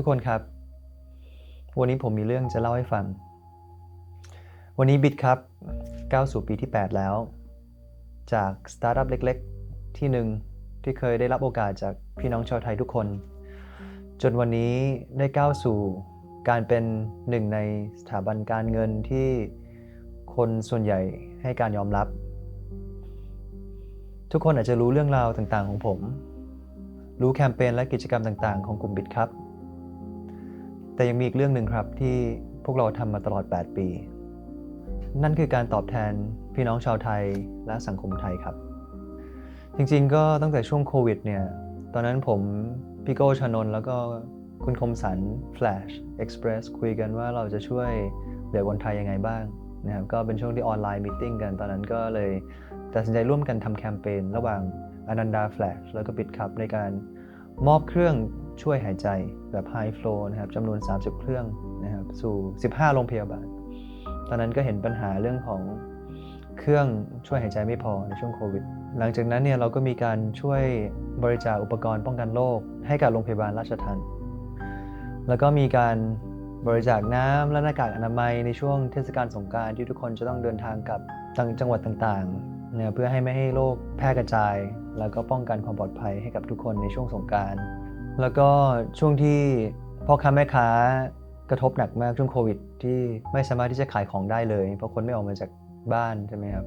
ทุกคนครับ วันนี้ผมมีเรื่องจะเล่าให้ฟัง วันนี้บิตครับก้าวสู่ปีที่ 8 แล้ว จากสตาร์ทอัพเล็กๆ ที่หนึ่งที่เคยได้รับโอกาสจากพี่น้องชาวไทยทุกคน จนวันนี้ได้ก้าวสู่การเป็นหนึ่งในสถาบันการเงินที่คนส่วนใหญ่ให้การยอมรับ ทุกคนอาจจะรู้เรื่องราวต่างๆของผม รู้แคมเปญและกิจกรรมต่างๆ ของกลุ่มบิตครับ แต่ยังมีอีกเรื่องหนึ่งครับที่พวกเราทำมาตลอด 8 ปี นั่นคือการตอบแทนพี่น้องชาวไทยและสังคมไทยครับ จริงๆก็ตั้งแต่ช่วงโควิดเนี่ย ตอนนั้นผมพี่โก้ชานนท์แล้วก็คุณคมสัน Flash Express คุยกันว่าเราจะช่วยเหลือคนไทยยังไงบ้างนะครับก็เป็นช่วงที่ออนไลน์มีติ้งกัน ตอนนั้นก็เลยตัดสินใจร่วมกันทำแคมเปญระหว่างอนันดา Flash แล้วก็ปิดครับในการมอบเครื่อง ช่วยหายใจแบบ High Flow นะครับจำนวน 30 เครื่องนะครับสู่ 15 โรงพยาบาล ตอนนั้นก็เห็นปัญหาเรื่องของเครื่องช่วยหายใจไม่พอในช่วงโควิด หลังจากนั้นเนี่ยเราก็มีการช่วยบริจาคอุปกรณ์ป้องกันโรคให้กับโรงพยาบาลราชทัณฑ์แล้วก็มีการบริจาคน้ำและหน้ากากอนามัยในช่วงเทศกาลสงการที่ทุกคนจะต้องเดินทางกับต่างจังหวัดต่างๆเนี่ยเพื่อให้ไม่ให้โรคแพร่กระจาย แล้วก็ป้องกันความปลอดภัยให้กับทุกคนในช่วงสงการ แล้วก็ช่วงที่พ่อค้าแม่ค้ากระทบหนักมากช่วงโควิด ที่ไม่สามารถที่จะขายของได้เลย เพราะคนไม่ออกมาจากบ้านใช่ไหมครับ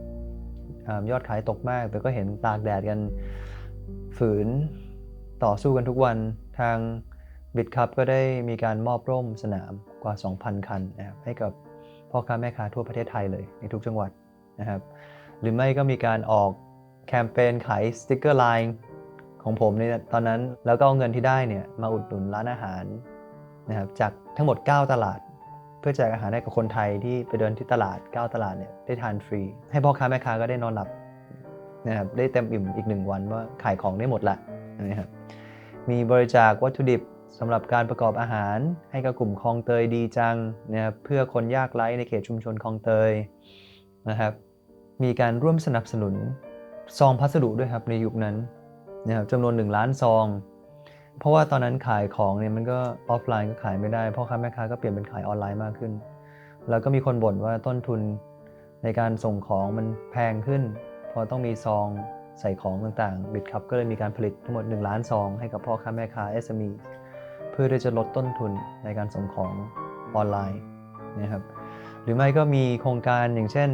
อยอดขายตกมากแต่ก็เห็นตากแดดกันฝืนต่อสู้กันทุกวันทางบิดคับก็ได้มีการมอบร่มสนามกว่า 2,000 คันนะครับให้กับพ่อค้าแม่ค้าทั่วประเทศไทยเลยในทุกจังหวัดนะครับหรือไม่ก็มีการออกแคมเปญขายสติกเกอร์ไลน์ ของผมในตอนนั้น แล้วก็เอาเงินที่ได้เนี่ยมาอุดหนุนร้านอาหารนะครับจากทั้งหมด 9 ตลาด เพื่อแจกอาหารให้กับคนไทยที่ไปเดินที่ตลาด 9 ตลาดเนี่ยได้ทานฟรี ให้พ่อค้าแม่ค้าก็ได้นอนหลับนะครับได้เต็มอิ่มอีกหนึ่งวันว่าขายของได้หมดละนะครับมีบริจาควัตถุดิบสำหรับการประกอบอาหารให้กับกลุ่มคลองเตยดีจังนะครับเพื่อคนยากไร้ในเขตชุมชนคลองเตยนะครับมีการร่วมสนับสนุนซองพัสดุด้วยครับในยุคนั้น นะครับจำนวน 1 ล้านซอง เพราะว่าตอนนั้นขายของเนี่ยมันก็ออฟไลน์ก็ขายไม่ได้พ่อค้าแม่ค้าก็เปลี่ยนเป็นขายออนไลน์มากขึ้น แล้วก็มีคนบ่นว่าต้นทุนในการส่งของมันแพงขึ้นเพราะต้องมีซองใส่ของต่างๆบิดครับก็เลยมีการผลิตทั้งหมด 1 ล้านซองให้กับพ่อค้าแม่ค้า SME เพื่อที่จะลดต้นทุนในการส่งของออนไลน์นะครับหรือไม่ก็มีโครงการอย่างเช่น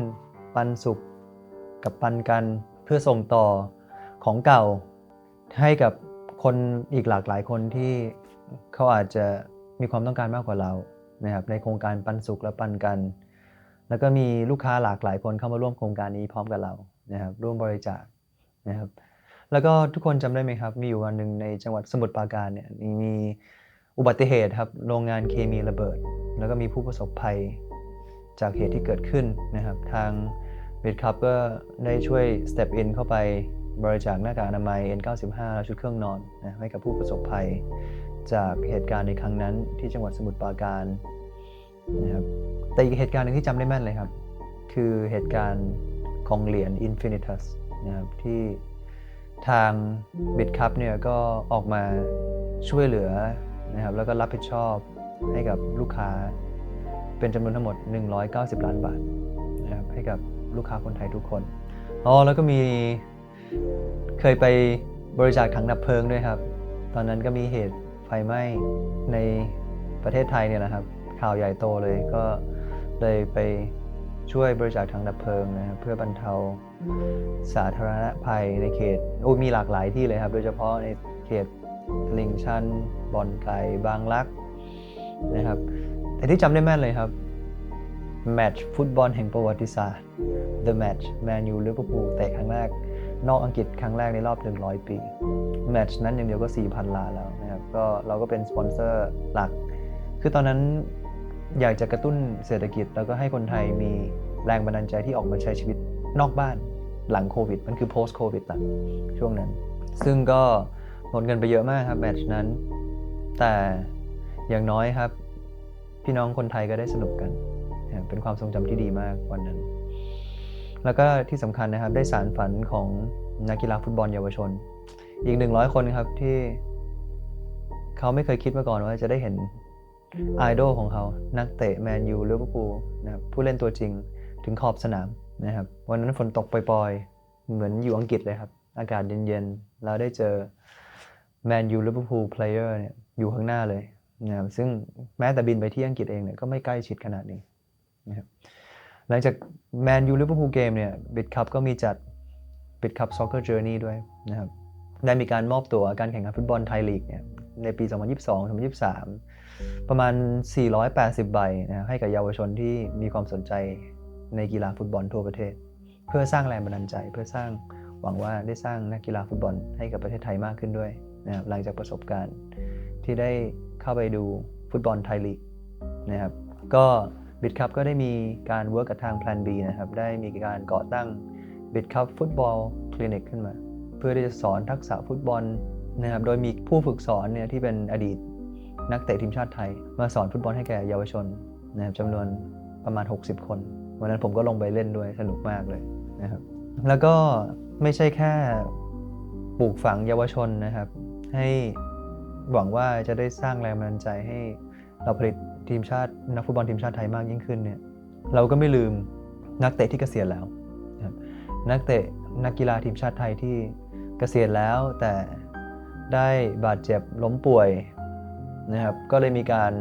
ปันสุขกับปันกันเพื่อส่งต่อของเก่า ให้กับคนอีกหลากหลายคนที่เขาอาจจะมีความต้องการมากกว่าเรานะครับในโครงการปันสุขและปันกัน แล้วก็มีลูกค้าหลากหลายคนเข้ามาร่วมโครงการนี้พร้อมกับเรานะครับร่วมบริจาคนะครับแล้วก็ทุกคนจำได้ไหมครับ มีอยู่วันหนึ่งในจังหวัดสมุทรปราการเนี่ยมีอุบัติเหตุครับโรงงานเคมีระเบิด แล้วก็มีผู้ประสบภัยจากเหตุที่เกิดขึ้นนะครับ ทางเบดครับก็ได้ช่วย step in เข้าไป บริจาคหน้ากากอนามัย N95 และชุดเครื่องนอนนะให้กับผู้ประสบภัย จากเหตุการณ์ในครั้งนั้นที่จังหวัดสมุทรปราการนะครับแต่อีกเหตุการณ์หนึ่งที่จำได้แม่นเลยครับ คือเหตุการณ์ของเหรียญ Infinitus นะครับที่ทางบิดครับเนี่ยก็ออกมาช่วยเหลือนะครับแล้วก็รับผิดชอบให้กับลูกค้าเป็นจำนวนทั้งหมด 190 ล้านบาทนะครับให้กับลูกค้าคนไทยทุกคนอ๋อแล้วก็มี เคยไปบริจาคถังดับเพลิงด้วยครับ ตอนนั้นก็มีเหตุไฟไหม้ในประเทศไทยเนี่ยนะครับ ข่าวใหญ่โตเลยก็เลยไปช่วยบริจาคถังดับเพลิงนะครับเพื่อบรรเทาสาธารณภัยในเขตโอ้มีหลากหลายที่เลยครับ โดยเฉพาะในเขตตลิ่งชันบ่อนไก่บางรักนะครับ แต่ที่จำได้แม่นเลยครับแมตช์ฟุตบอลแห่งประวัติศาสตร์ The Match แมนยูลิเวอร์พูลเตะครั้งแรก นอกอังกฤษครั้งแรกในรอบ 100 ปี แมตช์นั้นอย่างเดียวก็ 4,000 ล้านแล้วนะครับ ก็เราก็เป็นสปอนเซอร์หลัก คือตอนนั้นอยากจะกระตุ้นเศรษฐกิจ แล้วก็ให้คนไทยมีแรงบันดาลใจที่ออกมาใช้ชีวิตนอกบ้านหลังโควิด มันคือ post covid ละช่วงนั้น ซึ่งก็หมดเงินไปเยอะมากครับแมตช์นั้น แต่อย่างน้อยครับ พี่น้องคนไทยก็ได้สนุกกัน เป็นความทรงจำที่ดีมากวันนั้น แล้วก็ที่สำคัญนะครับได้สารฝันของนักกีฬาฟุตบอลเยาวชน อีก 100 คนครับที่เขาไม่เคยคิดมาก่อนว่าจะได้เห็นไอดอลของเขา นักเตะแมนยูลิเวอร์พูลนะครับผู้เล่นตัวจริงถึงขอบสนามนะครับวันนั้นฝนตกปล่อยๆ เหมือนอยู่อังกฤษเลยครับ อากาศเย็นๆ แล้วได้เจอแมนยูลิเวอร์พูลเพลเยอร์เนี่ยอยู่ข้างหน้าเลยนะครับซึ่งแม้แต่บินไปที่อังกฤษเองเนี่ยก็ไม่ใกล้ชิดขนาดนี้นะครับ หลังจากแมนยูลิเวอร์พูลเกมเนี่ยบิดคัพก็มีจัดบิดคัพซ็อกเกอร์เจอร์นี่ด้วยนะครับได้มีการมอบตัวการแข่งขันฟุตบอลไทยลีกเนี่ยในปี 2022-2023 ประมาณ 480 ใบนะครับให้กับเยาวชนที่มีความสนใจในกีฬาฟุตบอลทั่วประเทศ เพื่อสร้างแรงบันดาลใจ เพื่อสร้างหวังว่าได้สร้างนักกีฬาฟุตบอลให้กับประเทศไทยมากขึ้นด้วยนะครับหลังจากประสบการณ์ที่ได้เข้าไปดูฟุตบอลไทยลีกนะครับก็ บิดคัพก็ได้มีการเวิร์กกับทาง Plan B นะครับ ได้มีการก่อตั้งบิดคัพฟุตบอลคลินิกขึ้นมา เพื่อที่จะสอนทักษะฟุตบอลนะครับ โดยมีผู้ฝึกสอนเนี่ยที่เป็นอดีตนักเตะทีมชาติไทย มาสอนฟุตบอลให้แก่เยาวชนนะครับจำนวนประมาณ 60 คน วันนั้นผมก็ลงไปเล่นด้วยสนุกมากเลยนะครับ แล้วก็ไม่ใช่แค่ปลูกฝังเยาวชนนะครับ ให้หวังว่าจะได้สร้างแรงบันดาลใจให้เราผลิต ทีมชาตินักฟุตบอลทีมชาติไทยมากยิ่งขึ้นเนี่ยเราก็ไม่ลืมนักเตะที่เกษียณแล้ว นักเตะนักกีฬาทีมชาติไทยที่เกษียณแล้วแต่ได้บาดเจ็บล้มป่วยนะครับก็เลยมีการ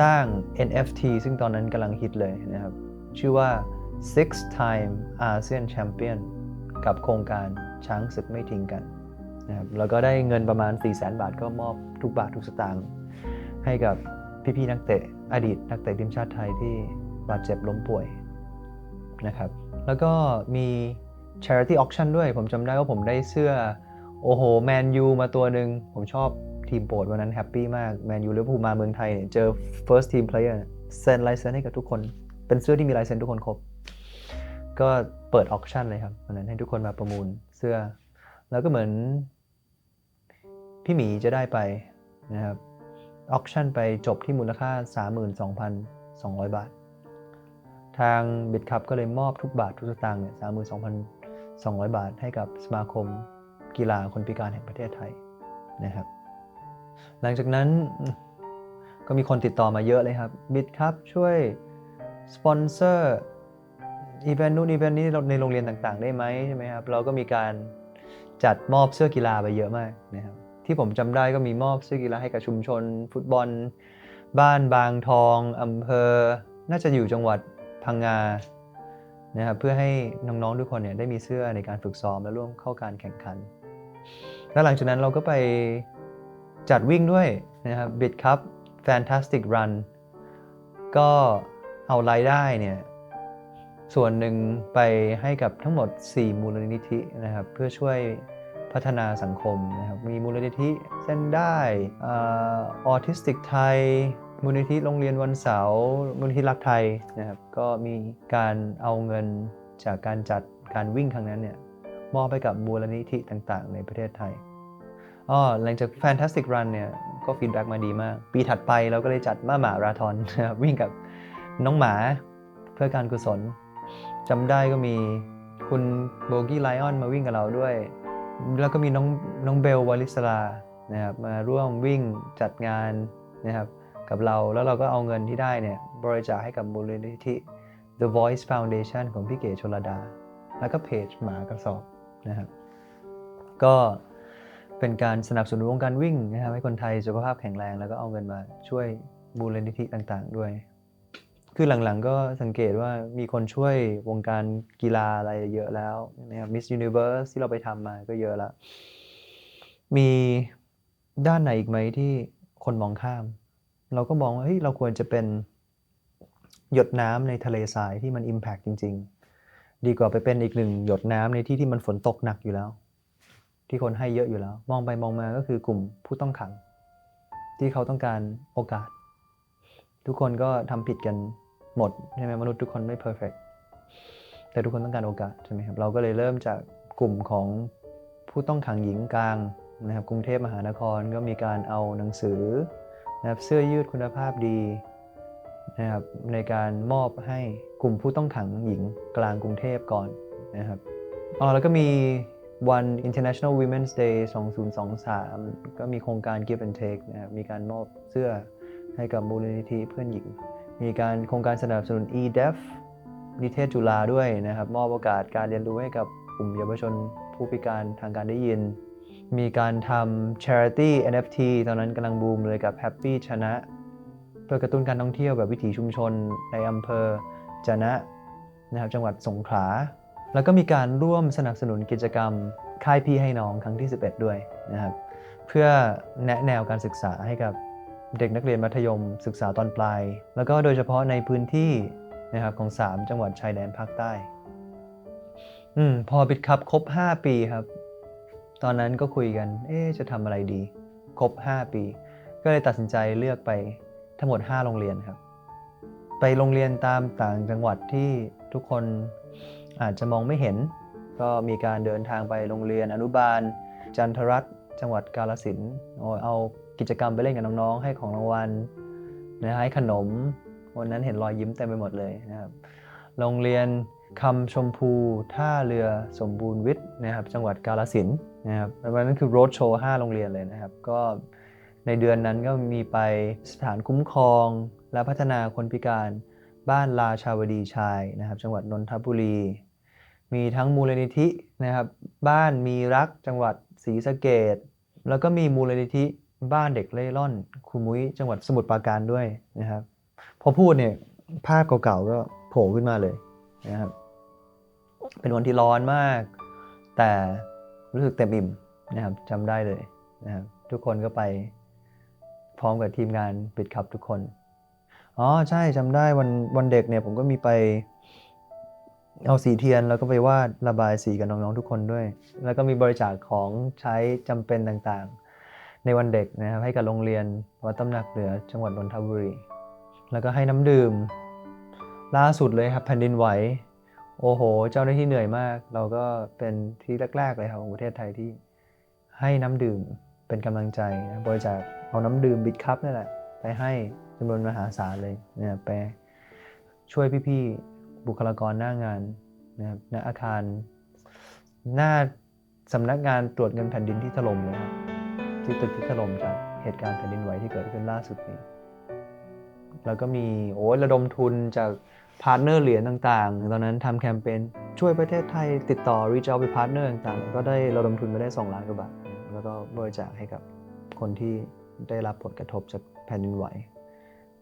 สร้าง NFT ซึ่งตอนนั้นกำลังฮิตเลยนะครับ ชื่อว่า six time ASEAN Champion กับโครงการช้างศึกไม่ทิ้งกันนะครับแล้วก็ได้เงินประมาณ 4 0 0 0 0 0 บาทก็มอบทุกบาททุกสตางค์ให้กับ พี่ๆนักเตะอดีตนักเตะทีมชาติไทยที่บาดเจ็บล้มป่วยนะครับ แล้วก็มี charity auction ด้วย ผมจำได้ว่าผมได้เสื้อ โอ้โหแมนยูมาตัวหนึ่งผมชอบทีมโปรดวันนั้นแฮปปี้มากแมนยูลิเวอร์พูลมาเมืองไทยเนี่ยเจอ first team player เซ็นลายเซ็นให้กับทุกคน เป็นเสื้อที่มีลายเซ็นทุกคนครบ ก็เปิดออ c ชั่นเลยครับวันนั้นให้ทุกคนมาประมูลเสื้อ แล้วก็เหมือน พี่หมีจะได้ไปนะครับ ออ c ชั่นไปจบที่มูลค่า 32,200 บาท ทางบิตคัพก็เลยมอบทุกบาททุกสตางค์เนี่ย32,200 บาทให้กับสมาคมกีฬาคนพิการแห่งประเทศไทยนะครับ หลังจากนั้นก็มีคนติดต่อมาเยอะเลยครับบิตคัพช่วยสปอนเซอร์อีเวนต์นู้นอีเวนต์นี้ในโรงเรียนต่างๆ ได้ไหมใช่ไหมครับ เราก็มีการจัดมอบเสื้อกีฬาไปเยอะมากนะครับ ที่ผมจำได้ก็มีมอบเสื้อกีฬาให้กับชุมชน ฟุตบอล บ้านบางทองอำเภอ น่าจะอยู่จังหวัดพังงานะครับเพื่อให้น้องๆทุกคนเนี่ยได้มีเสื้อในการฝึกซ้อมและร่วมเข้าการแข่งขัน แล้วหลังจากนั้นเราก็ไปจัดวิ่งด้วยนะครับ Bit Cup Fantastic Run ก็เอารายได้เนี่ยส่วนหนึ่งไปให้กับทั้งหมด 4 มูลนิธินะครับเพื่อช่วย พัฒนาสังคมนะครับมีมูลนิธิเส้นได้ออทิสติกไทยมูลนิธิโรงเรียนวันเสาร์มูลนิธิรักไทยนะครับก็มีการเอาเงินจากการจัดการวิ่งครั้งนั้นเนี่ยมอบไปกับมูลนิธิต่างๆ ในประเทศไทยอ๋อหลังจาก Fantastic Run เนี่ยก็ฟีดแบ็กมาดีมาก ปีถัดไปเราก็เลยจัดมาหมาราทอนนะครับวิ่งกับน้องหมาเพื่อการกุศลจำได้ก็มีคุณโบกี้ไลออนมาวิ่งกับเราด้วย แล้วก็มีน้องน้องเบลวาลิสลานะครับมาร่วมวิ่งจัดงานนะครับกับเราแล้วเราก็เอาเงินที่ได้เนี่ยบริจาคให้กับมูลนิธิ The Voice Foundation ของพี่เก๋ชลดา แล้วก็เพจหมากระสอบนะครับก็เป็นการสนับสนุนวงการวิ่งนะครับให้คนไทยสุขภาพแข็งแรง แล้วก็เอาเงินมาช่วยมูลนิธิต่างๆ ด้วย คือหลังๆก็สังเกตว่ามีคนช่วยวงการกีฬาอะไรเยอะแล้วนะครับ Miss Universe ที่เราไปทำมาก็เยอะแล้วมีด้านไหนอีกไหมที่คนมองข้าม เราก็มองว่าเฮ้ยเราควรจะเป็นหยดน้ำในทะเลทรายที่มัน Impact จริง ๆ ดีกว่าไปเป็นอีกหนึ่งหยดน้ำในที่ที่มันฝนตกหนักอยู่แล้ว ที่คนให้เยอะอยู่แล้ว มองไปมองมาก็คือกลุ่มผู้ต้องขัง ที่เขาต้องการโอกาส ทุกคนก็ทำผิดกัน หมดใช่ไหมมนุษย์ทุกคนไม่เพอร์เฟกแต่ทุกคนต้องการโอกาสใช่ไหมครับเราก็เลยเริ่มจากกลุ่มของผู้ต้องขังหญิงกลางนะครับกรุงเทพมหานครก็มีการเอาหนังสือนะครับเสื้อยืดคุณภาพดีนะครับในการมอบให้กลุ่มผู้ต้องขังหญิงกลางกรุงเทพก่อนนะครับอ๋อแล้วก็มีวัน International Women's Day 2023 ก็มีโครงการ Give and Take นะครับมีการมอบเสื้อให้กับมูลนิธิเพื่อนหญิง มีการโครงการสนับสนุน e-deaf นิเทศจุฬาด้วยนะครับ มอบโอกาสการเรียนรู้ให้กับกลุ่มเยาวชนผู้พิการทางการได้ยิน มีการทำ charity NFT ตอนนั้นกำลังบูมเลยกับ Happy ชนะ เพื่อกระตุ้นการท่องเที่ยวแบบวิถีชุมชนในอำเภอจนะนะครับจังหวัดสงขลา แล้วก็มีการร่วมสนับสนุนกิจกรรมค่ายพี่ให้น้องครั้งที่ 11 ด้วยนะครับ เพื่อแนะแนวการศึกษาให้กับ เด็กนักเรียนมัธยมศึกษาตอนปลาย แล้วก็โดยเฉพาะในพื้นที่นะครับของ 3 จังหวัดชายแดนภาคใต้อืมพอบิดคับครบ 5 ปีครับ ตอนนั้นก็คุยกัน เอ๊จะทำอะไรดี ครบ 5 ปี ก็เลยตัดสินใจเลือกไปทั้งหมด 5 โรงเรียนครับ ไปโรงเรียนตามต่างจังหวัดที่ทุกคนอาจจะมองไม่เห็น ก็มีการเดินทางไปโรงเรียนอนุบาล จันทรัตจังหวัดกาลสินธุ์เอาเอา กิจกรรมไปเล่นกับน้องๆ ให้ของรางวัลนะให้ขนม วันนั้นเห็นรอยยิ้มเต็มไปหมดเลยนะครับ โรงเรียนคำชมพูท่าเรือสมบูรณ์วิทย์นะครับ จังหวัดกาลสินนะครับวันนั้นคือโรดโชว์5โรงเรียนเลยนะครับ ก็ในเดือนนั้นก็มีไปสถานคุ้มครอง และพัฒนาคนพิการบ้านราชาวดีชายนะครับ จังหวัดนนทบุรี มีทั้งมูลนิธินะครับ บ้านมีรักจังหวัดศรีสะเกดแล้วก็มีมูลนิธิ บ้านเด็กเล่ร่อนครูมุ้ยจังหวัดสมุทรปราการด้วยนะครับ พอพูดเนี่ยภาพเก่าๆก็โผล่ขึ้นมาเลยนะครับ เป็นวันที่ร้อนมาก แต่รู้สึกเต็มอิ่มนะครับจำได้เลยนะครับทุกคนก็ไปพร้อมกับทีมงานปิดขับทุกคน อ๋อใช่จำได้วันวันเด็กเนี่ยผมก็มีไปเอาสีเทียนแล้วก็ไปวาดระบายสีกับน้องๆทุกคนด้วย แล้วก็มีบริจาคของใช้จำเป็นต่างๆ ในวันเด็กนะครับให้กับโรงเรียนวัดตำหนักเหนือจังหวัดนนทบุรี แล้วก็ให้น้ำดื่ม ล่าสุดเลยครับแผ่นดินไหว โอ้โห เจ้าหน้าที่เหนื่อยมาก เราก็เป็นที่แรก ๆ เลยครับของประเทศไทยที่ให้น้ำดื่มเป็นกำลังใจนะบริจาคเอาน้ำดื่มบิดคัพนี่แหละไปให้จำนวนมหาศาลเลยนี่ยไปช่วยพี่ๆบุคลากรหน้างานนะครับณอาคารหน้าสำนักงานตรวจเงินแผ่นดินที่ถล่มเลยครับ ที่ตึกที่ถล่มจากเหตุการณ์แผ่นดินไหวที่เกิดขึ้นล่าสุดนี้ แล้วก็มีโอ้ยระดมทุนจากพาร์ทเนอร์เหรียญต่างๆ ตอนนั้นทำแคมเปญช่วยประเทศไทยติดต่อ reach out ไปพาร์ทเนอร์ต่างๆ ก็ได้ระดมทุนไปได้ 2 ล้านกว่าบาท แล้วก็บริจาคให้กับคนที่ได้รับผลกระทบจากแผ่นดินไหว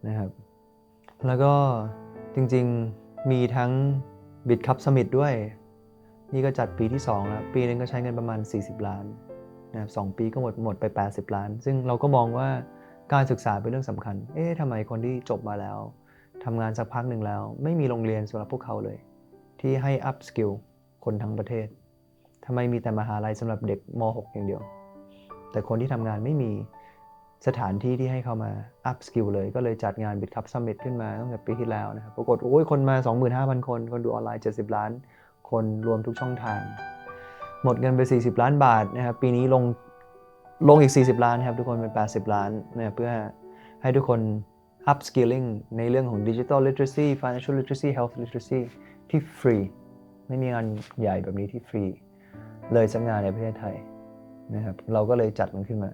นะครับ แล้วก็จริงๆมีทั้งบิ t คัพสมิ t ด้วย นี่ก็จัดปีที่ 2 แล้ว ปีนึงก็ใช้เงินประมาณ 40 ล้าน นะครับสองปีก็หมดหมดไป 80 ล้าน ซึ่งเราก็มองว่าการศึกษาเป็นเรื่องสำคัญ เอ๊ะทำไมคนที่จบมาแล้วทำงานสักพักหนึ่งแล้ว ไม่มีโรงเรียนสำหรับพวกเขาเลย ที่ให้ up skill คนทั้งประเทศทำไมมีแต่มหาลัยสำหรับเด็กม .6 อย่างเดียว แต่คนที่ทำงานไม่มีสถานที่ที่ให้เขามา up skill เลย ก็เลยจัดงาน Bit Cup Summit ขึ้นมาตั้งแต่ปีที่แล้วนะครับ ปรากฏโอ้ยคนมา 25,000 คน คนดูออนไลน์ 70 ล้าน คนรวมทุกช่องทาง หมดเงินไป 40 ล้านบาทนะครับปีนี้ลงลงอีก 40 ล้านครับทุกคนเป็น 80 ล้านนะครับเพื่อให้ทุกคน upskilling ในเรื่องของ digital literacy financial literacy health literacy ที่ฟรี ไม่มีงานใหญ่แบบนี้ที่ฟรี เลยสักงานในประเทศไทยนะครับเราก็เลยจัดมันขึ้นมา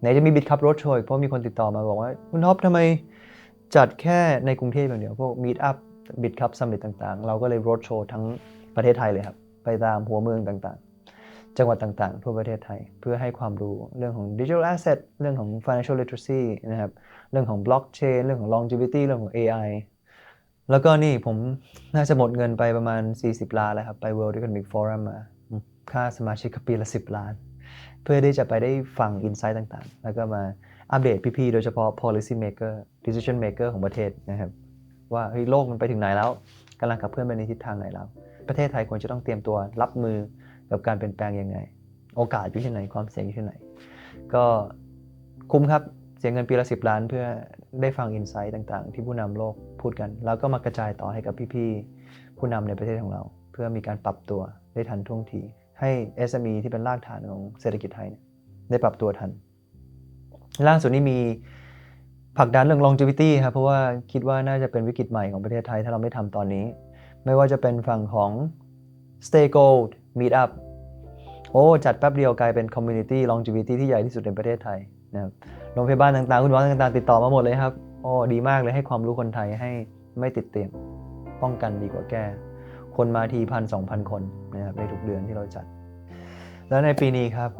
ไหนจะมีบิ t คัพรถโชว์อีกเพราะมีคนติดต่อมาบอกว่าคุณท็อปทำไมจัดแค่ในกรุงเทพอย่างเดียวพวก Meet Up Bit Cup Summit ต่างๆ เราก็เลยรถโชว์ทั้งประเทศไทยเลยครับ ไปตามหัวเมืองต่างๆ จังหวัดต่างๆ ทั่วประเทศไทย เพื่อให้ความรู้เรื่องของ Digital Asset เรื่องของ Financial Literacy นะครับเรื่องของ Blockchain เรื่องของ Longevity เรื่องของ AI แล้วก็นี่ผมน่าจะหมดเงินไปประมาณ 40 ล้านแล้วครับ ไป World Economic Forum มา ค่าสมาชิกปีละ 10 ล้าน เพื่อที่จะไปได้ฟัง insight ต่างๆ แล้วก็มาอัปเดตพี่ๆ โดยเฉพาะ policy maker decision maker ของประเทศนะครับ ว่าเฮ้ยโลกมันไปถึงไหนแล้วกำลังขับเคลื่อนไปในทิศทางไหนแล้ว ประเทศไทยควรจะต้องเตรียมตัวรับมือกับการเปลี่ยนแปลงยังไง โอกาสอยู่ที่ไหนความเสี่ยงอยู่ที่ไหน ก็คุ้มครับเสียเงินปีละ10ล้านเพื่อได้ฟังอินไซต์ต่างๆ ที่ผู้นำโลกพูดกัน แล้วก็มากระจายต่อให้กับพี่ๆผู้นำในประเทศของเรา เพื่อมีการปรับตัวได้ทันท่วงทีให้ SME ที่เป็นรากฐานของเศรษฐกิจไทยเนี่ยได้ปรับตัวทัน ล่าสุดนี้มีผลักดันเรื่อง longevity ครับเพราะว่าคิดว่าน่าจะเป็นวิกฤตใหม่ของประเทศไทย ถ้าเราไม่ทำตอนนี้ ไม่ว่าจะเป็นฝั่งของ Stay Gold Meet Up โอ้ จัดแป๊บเดียวกลายเป็น community longevity ที่ใหญ่ที่สุดในประเทศไทยนะครับโรงพยาบาลต่างๆ คุณหมอต่างๆ ติดต่อมาหมดเลยครับ โอ้ดีมากเลยให้ความรู้คนไทยให้ไม่ติดเตียงป้องกันดีกว่าแก้ คนมาทีพันสองพันคนนะครับในทุกเดือนที่เราจัด แล้วในปีนี้ครับ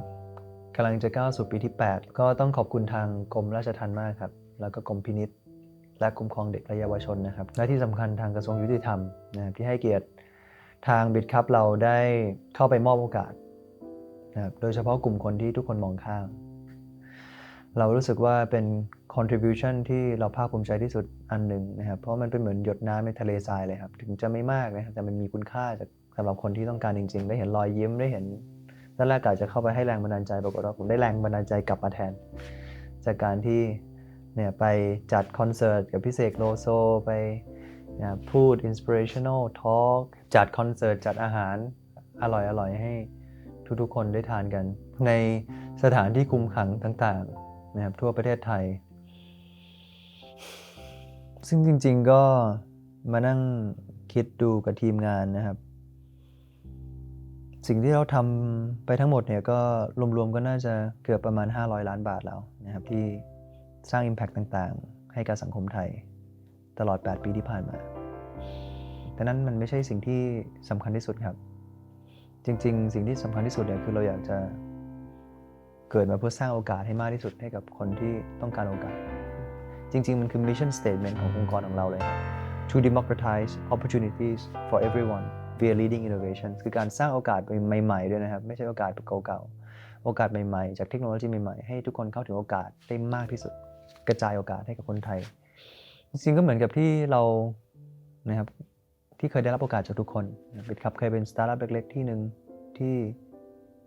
กำลังจะก้าวสู่ปีที่ 8 ก็ต้องขอบคุณทางกรมราชทัณฑ์มากครับ แล้วก็กรมพินิษ และคุ้มครองเด็กและเยาวชนนะครับ และที่สำคัญทางกระทรวงยุติธรรมนะครับที่ให้เกียรติทางบิดครับเราได้เข้าไปมอบโอกาสนะครับโดยเฉพาะกลุ่มคนที่ทุกคนมองข้ามเรารู้สึกว่าเป็น contribution ที่เราภาคภูมิใจที่สุดอันหนึ่งนะครับ เพราะมันเป็นเหมือนหยดน้ำในทะเลทรายเลยครับ ถึงจะไม่มากนะครับ แต่มันมีคุณค่าจากสำหรับคนที่ต้องการจริง ๆ ได้เห็นรอยยิ้มได้เห็นตอนแรกกะจะเข้าไปให้แรงบันดาลใจปรากฏว่าผมได้แรงบันดาลใจกลับมาแทน จากการที่ เนี่ยไปจัดคอนเสิร์ตกับพี่เสกโลโซไปพูด inspirational talk จัดคอนเสิร์ตจัดอาหารอร่อยๆให้ทุกๆคนได้ทานกัน ในสถานที่คุมขังต่างๆนะครับทั่วประเทศไทย ซึ่งจริงๆก็มานั่งคิดดูกับทีมงานนะครับ สิ่งที่เราทำไปทั้งหมดเนี่ยก็รวมๆก็น่าจะเกือบประมาณ 500 ล้านบาทแล้วนะครับที่ สร้าง Impact ต่างๆ ให้กับสังคมไทย ตลอด 8 ปีที่ผ่านมา แต่นั้นมันไม่ใช่สิ่งที่สำคัญที่สุดครับ จริง ๆ สิ่งที่สำคัญที่สุดเนี่ยคือเราอยากจะเกิดมาเพื่อสร้างโอกาสให้มากที่สุดให้กับคนที่ต้องการโอกาส จริง ๆ มันคือ mission statement ขององค์กรของเราเลยครับ to democratize opportunities for everyone via leading innovation คือการสร้างโอกาสใหม่ ๆ ด้วยนะครับ ไม่ใช่โอกาสเก่าๆ โอกาสใหม่ ๆ จากเทคโนโลยีใหม่ ๆ ให้ทุกคนเข้าถึงโอกาสได้มากที่สุด กระจายโอกาสให้กับคนไทย จริงๆก็เหมือนกับที่เรานะครับที่เคยได้รับโอกาสจากทุกคนบิดครับเคยเป็นสตาร์ทอัพเล็กๆที่หนึ่งที่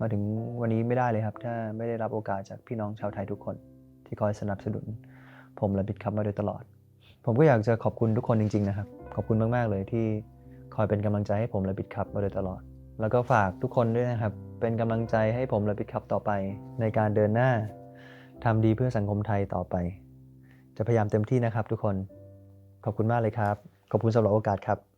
มาถึงวันนี้ไม่ได้เลยครับ ถ้าไม่ได้รับโอกาสจากพี่น้องชาวไทยทุกคน ที่คอยสนับสนุน ผมและบิดครับมาโดยตลอด ผมก็อยากจะขอบคุณทุกคนจริง ๆ นะครับ ขอบคุณมากๆเลยที่คอยเป็นกำลังใจให้ผมและบิดครับมาโดยตลอด แล้วก็ฝากทุกคนด้วยนะครับ เป็นกำลังใจให้ผมและบิดครับต่อไป ในการเดินหน้าทำดีเพื่อสังคมไทยต่อไป จะพยายามเต็มที่นะครับทุกคน ขอบคุณมากเลยครับ ขอบคุณสำหรับโอกาสครับ